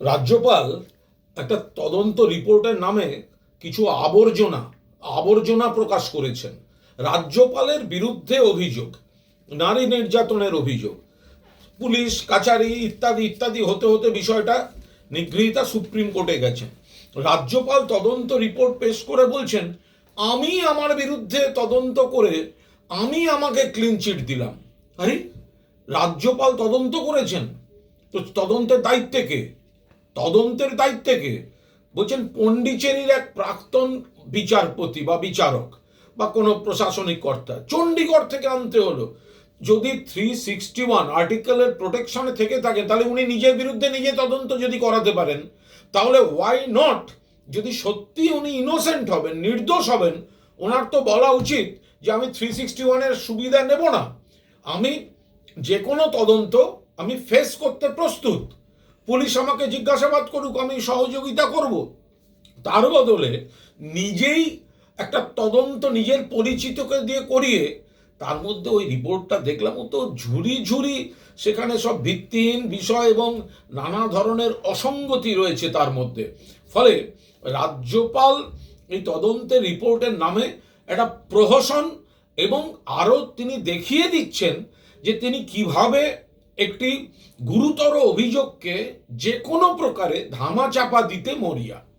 রাজ্যপাল একটা তদন্ত রিপোর্টের নামে কিছু আবর্জনা আবর্জনা প্রকাশ করেছেন। রাজ্যপালের বিরুদ্ধে অভিযোগ, নারী নির্যাতনের অভিযোগ। পুলিশ, কাচারি ইত্যাদি ইত্যাদি হতে হতে বিষয়টা নিগৃহীতা সুপ্রিম কোর্টে গেছে। রাজ্যপাল তদন্ত রিপোর্ট পেশ করে বলছেন, আমি আমার বিরুদ্ধে তদন্ত করে আমি আমাকে ক্লিন চিট দিলাম। আরে, রাজ্যপাল তদন্ত করেছেন? তো তদন্তের দায়িত্বে কে? তদন্তের দায়িত্বে কে? বলছেন পন্ডিচেরির এক প্রাক্তন বিচারপতি বা বিচারক বা কোনো প্রশাসনিক কর্তা। চণ্ডীগড় থেকে আনতে হলো। যদি থ্রি সিক্সটি ওয়ান আর্টিকেলের প্রোটেকশনে থেকে থাকে, তাহলে উনি নিজের বিরুদ্ধে নিজে তদন্ত যদি করাতে পারেন, তাহলে ওয়াই নট যদি সত্যি উনি ইনোসেন্ট হবেন, নির্দোষ হবেন, ওনার তো বলা উচিত যে আমি থ্রি সিক্সটি ওয়ানের সুবিধা নেব না। আমি যে কোনো তদন্ত আমি ফেস করতে প্রস্তুত। পুলিশ আমাকে জিজ্ঞাসাবাদ করুক, আমি সহযোগিতা করব। তার বদলে নিজেই একটা তদন্ত নিজের পরিচিতকে দিয়ে করিয়ে তার মধ্যে ওই রিপোর্টটা দেখলাম তো ঝুরি ঝুরি সেখানে সব ভিত্তিহীন বিষয় এবং নানা ধরনের অসঙ্গতি রয়েছে তার মধ্যে। ফলে রাজ্যপাল এই তদন্তের রিপোর্টের নামে একটা প্রহসন এবং আরও তিনি দেখিয়ে দিচ্ছেন যে তিনি কীভাবে একটি গুরুতর অভিযোগকে যে কোনো প্রকারে ধামাচাপা দিতে মরিয়া।